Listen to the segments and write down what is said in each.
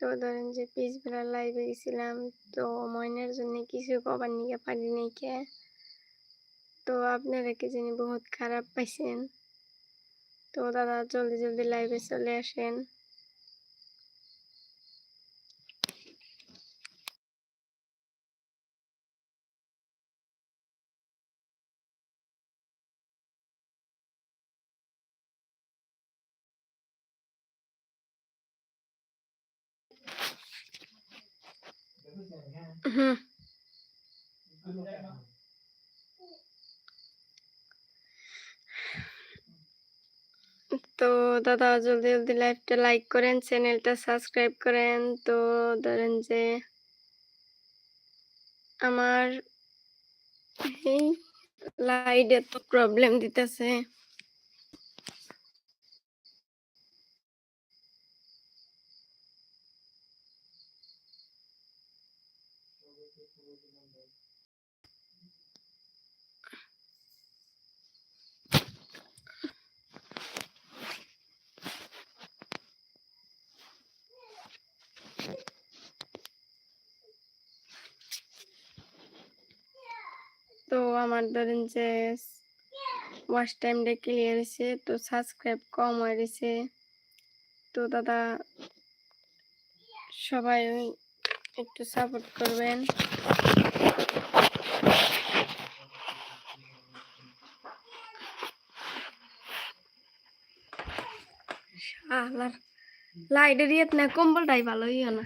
তো ধরেন যে পিস বেলা লাইভে গেছিলাম, তো ময়নার জন্য কিছু কবার নিয়ে পারি নাই কে। তো আপনারা কি জানি বহুত খারাপ পাইছেন। তো দাদা জলদি জলদি লাইভে চলে আসেন। তো দাদা, জলদি জলদি লাইভটা লাইক করেন চ্যানেলটা সাবস্ক্রাইব করেন। তো ধরেন যে আমার এই লাইট এত প্রবলেম দিতেছে। তো আমার ধরেন যে ওয়াচ টাইমটা ক্লিয়ার হয়েছে, তো সাবস্ক্রাইব কম হয়ে গেছে তো দাদা, সবাই একটু সাপোর্ট করবেন। লাইটের ইয়েত না কম্বলটাই ভালো ইয়ে না।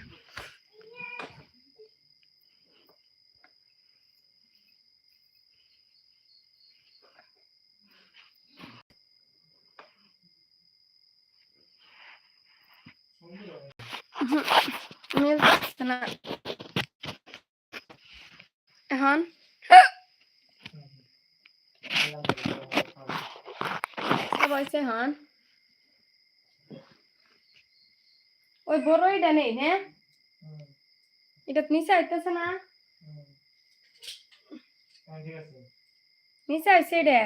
না এখন সবাইছে এখন ওই বড় এটা নেই হ্যাঁ? এটা নিচে আইতেছে না। নিচে আইছে এটা।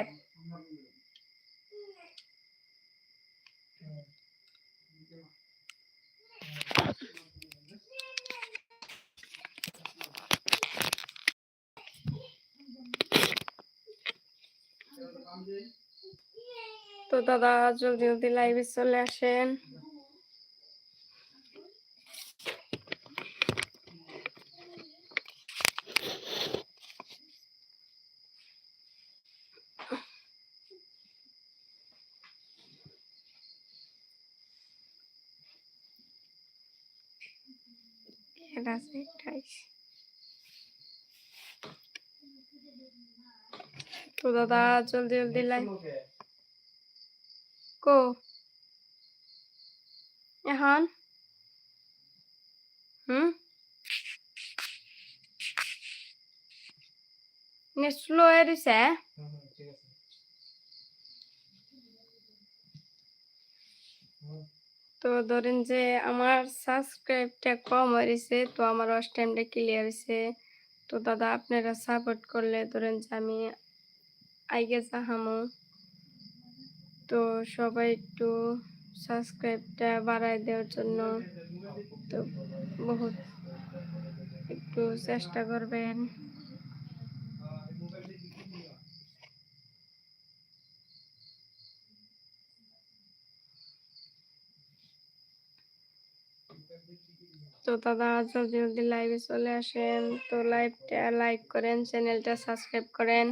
তো দাদা জলদি জলদি লাইভে চলে আসেন এটা আছে আঠাইশ তো দাদা জলদি জলদি লাইভ কো। এখন? হুম? নেট স্লো হয়ে রয়েছে তো ধরেন যে আমার সাবস্ক্রাইবটা কম হয়েছে তো আমার ওয়াচ টাইমটা ক্লিয়ার হয়েছে। তো দাদা আপনারা সাপোর্ট করলে ধরেন যে আমি আইগে যাহামো তো সবাই একটু সাবস্ক্রাইবটা বাড়ায় দেওয়ার জন্য তো বহুত একটু চেষ্টা করবেন। তো দাদা জলদি জলদি লাইভে চলে আসেন, তো লাইভটা লাইক করেন চ্যানেলটা সাবস্ক্রাইব করেন।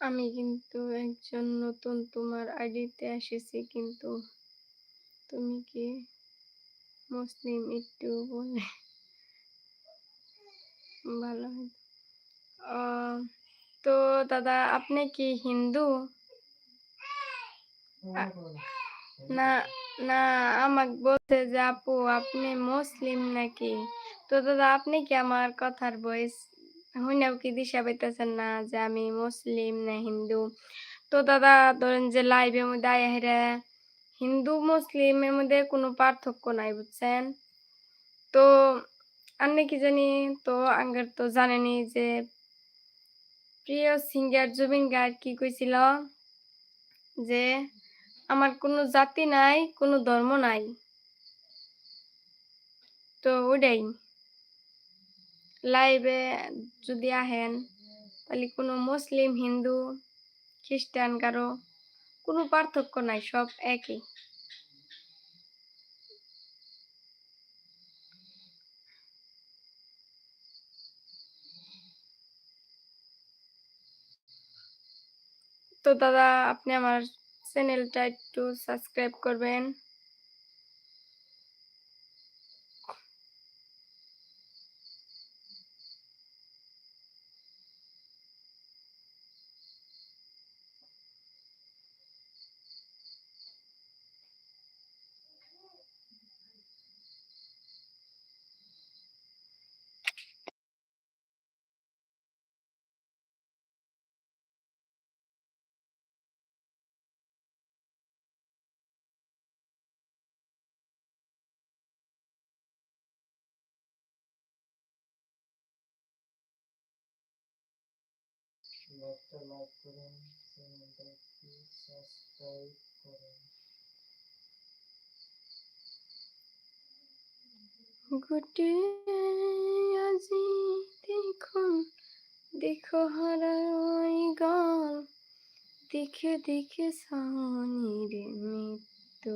আমি কিন্তু একজন নতুন তোমার আইডিতে এসেছি কিন্তু তুমি কি মুসলিম একটু বলে? ভালো আহ, তো। দাদা আপনি কি হিন্দু? না না আমাকে বলছে যে আপু আপনি মুসলিম নাকি? তো দাদা আপনি কি আমার কথার ভয়েস শুনেও কি দিশা পাইতেছেন না যে আমি মুসলিম না হিন্দু? তো দাদা ধরেন যে লাইভের মধ্যে আয়া হেরা হিন্দু মুসলিমের মধ্যে কোনো পার্থক্য নাই বুঝছেন? তো আপনি কি জানি তো আঙ্গার তো জানেনি যে প্রিয় সিঙ্গার জুবিন গার্গ কি কইছিল যে আমার কোনো জাতি নাই, কোনো ধর্ম নাই। তো ওটাই লাইভে যদি আহেন, তাহলে কোনো মুসলিম, হিন্দু, খ্রিস্টান কারও কোনো পার্থক্য নাই, সব একই। তো দাদা, আপনি আমার চ্যানেলটা একটু সাবস্ক্রাইব করবেন। একটা লাইক করুন চ্যানেলটা একটু সাবস্ক্রাইব আজি দেখুন, দেখো গল। দেখে দেখে সানির মৃত্যু।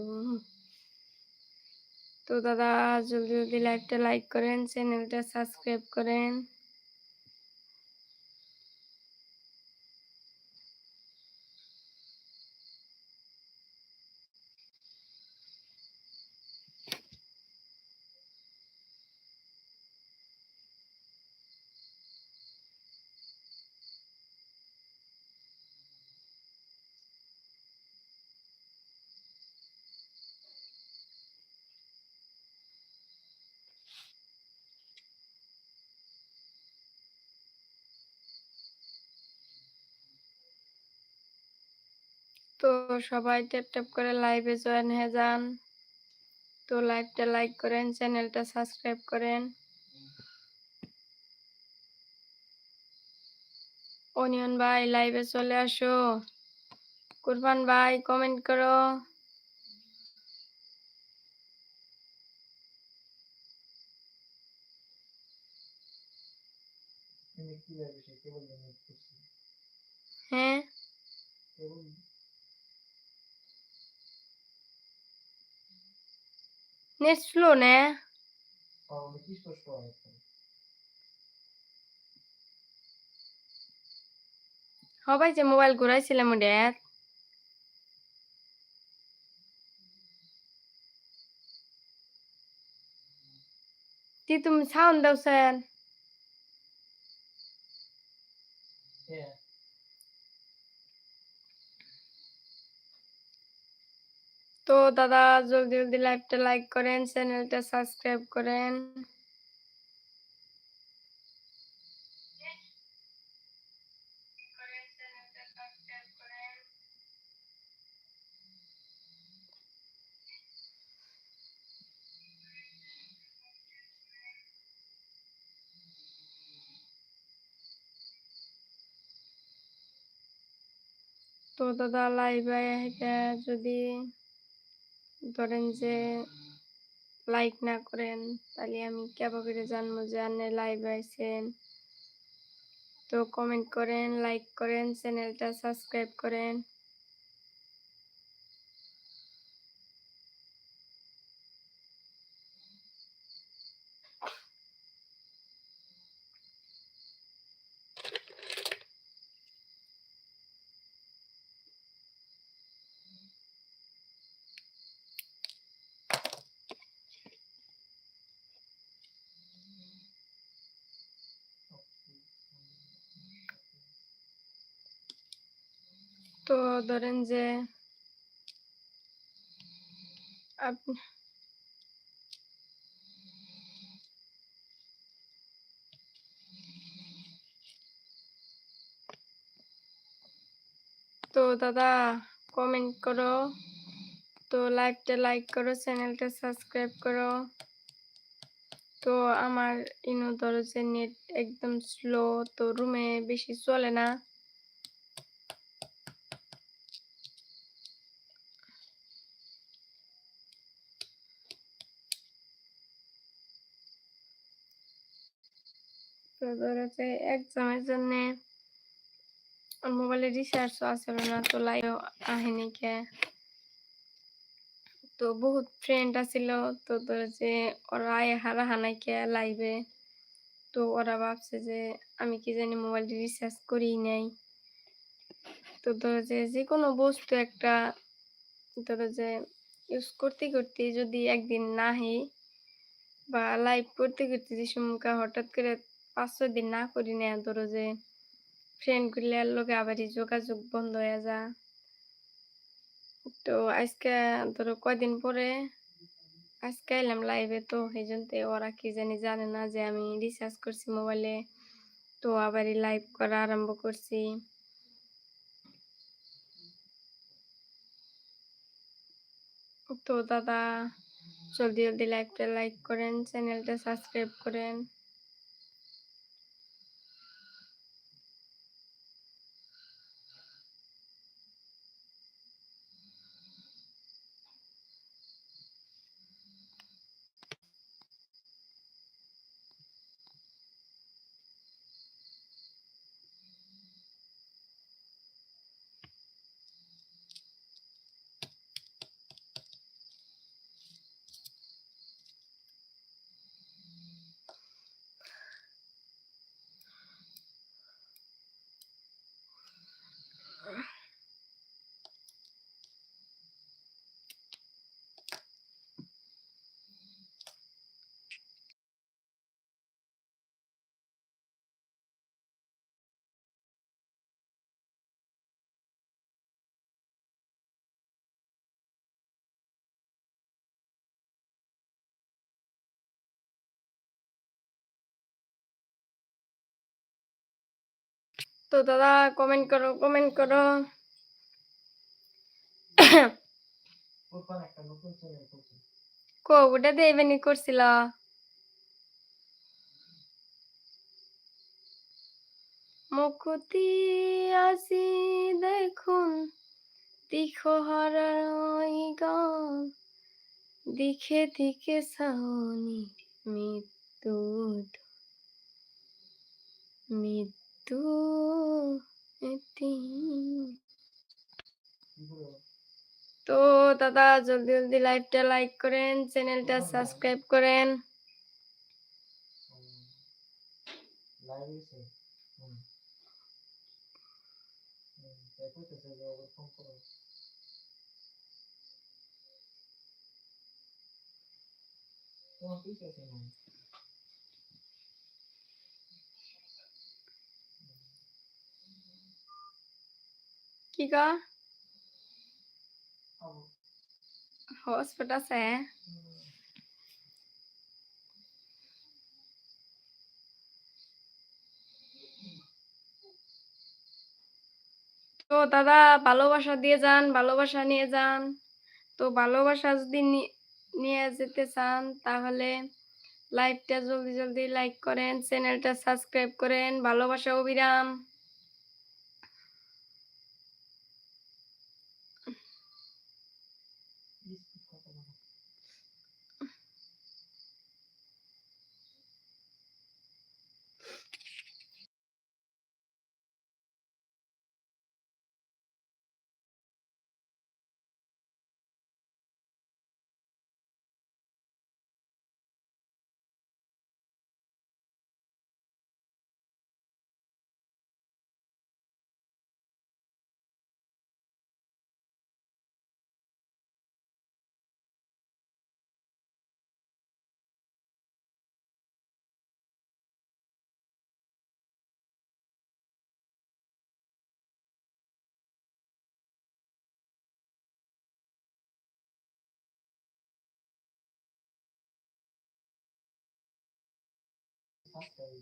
তো দাদা, জলদি জলদি লাইভটা লাইক করেন চ্যানেলটা সাবস্ক্রাইব করেন। তো সবাই ট্যাপ ট্যাপ করে লাইভে জয়েন হয়ে যান। তো লাইভটা লাইক করেন চ্যানেলটা সাবস্ক্রাইব করেন। অনিয়ন ভাই লাইভে চলে আসো। কুরবান ভাই কমেন্ট করো। হ্যাঁ? স্লো না তাহলে কি স্পষ্ট হয় এখন? সবাই যে মোবাইল ঘুরাইছিলাম ওদের তি তুমি সাউন্ড দাও স্যার হ্যাঁ তো দাদা জলদি জলদি লাইভটা লাইক করেন চ্যানেলটা সাবস্ক্রাইব করেন। তো দাদা লাইভে যদি ধরেন যে লাইক না করেন, তাহলে আমি করে জানব যে আপনি লাইভ আইছেন। তো কমেন্ট করেন লাইক করেন চ্যানেলটা সাবস্ক্রাইব করেন। তো ধরেন যে তো দাদা কমেন্ট করো। তো লাইভটা লাইক করো চ্যানেলটা সাবস্ক্রাইব করো। তো আমার ইনো ধরো যে নেট একদম স্লো তো রুমে বেশি চলে না। তো ধরো যে এক্সামের জন্য মোবাইলে রিচার্জও আসলে না, তো লাইভ আহেনি কে। তো বহুত ফ্রেন্ড আছিল, তো ধরো যে ওরা হারা হানাই কে লাইভে তো ওরা ভাবছে যে আমি কি জানি মোবাইল রিচার্জ করি নাই। তো ধরো যে যে কোনো বস্তু একটা ধরো যে ইউজ করতে করতে যদি একদিন না হে বা লাইভ করতে করতে যে সমুখা হঠাৎ করে পাঁচ ছয় দিন না করি না ধরো যে ফ্রেন্ডগুলার লগে আবারই যোগাযোগ বন্ধ হয়ে যা। তো আজকে ধরো কয়দিন পরে? আজকে এলাম লাইভে তো সেই জন্য ওরা কি জানি জানে না যে আমি রিচার্জ করছি মোবাইলে তো আবারই লাইভ করা আরম্ভ করছি। তো দাদা, জলদি জলদি লাইভটা লাইক করেন চ্যানেলটা সাবস্ক্রাইব করেন। তো দাদা কমেন্ট করো কমেন্ট করো। কো, ওটা দেবেনি করছিল। মুকুতি আসি দেখুন দিখো হারাই গান। দিখে দিখে সাউনি মৃত্যু মৃত্যু এটি তো দাদা জলদি জলদি লাইভটা লাইক করেন চ্যানেলটা সাবস্ক্রাইব করেন। লাইভ হয়েছে হুম হুম তাই কইতেছে যে ওকে ফোন করো তোমার পিস আছে না কি কা হটস্পট আছে তো দাদা, ভালোবাসা দিয়ে যান, ভালোবাসা নিয়ে যান। তো ভালোবাসা যদি নিয়ে যেতে চান, তাহলে লাইভটা জলদি জলদি লাইক করেন, চ্যানেলটা সাবস্ক্রাইব করেন। ভালোবাসা অবিরাম। সাবস্ক্রাইব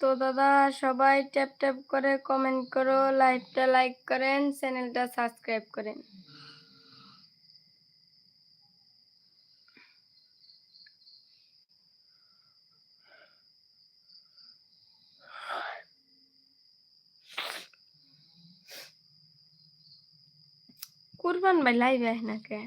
তো দাদা, সবাই ট্যাপ ট্যাপ করে কমেন্ট করো লাইভটা লাইক করেন চ্যানেলটা সাবস্ক্রাইব করেন। কুরবান ভাই লাইভে আয় না কে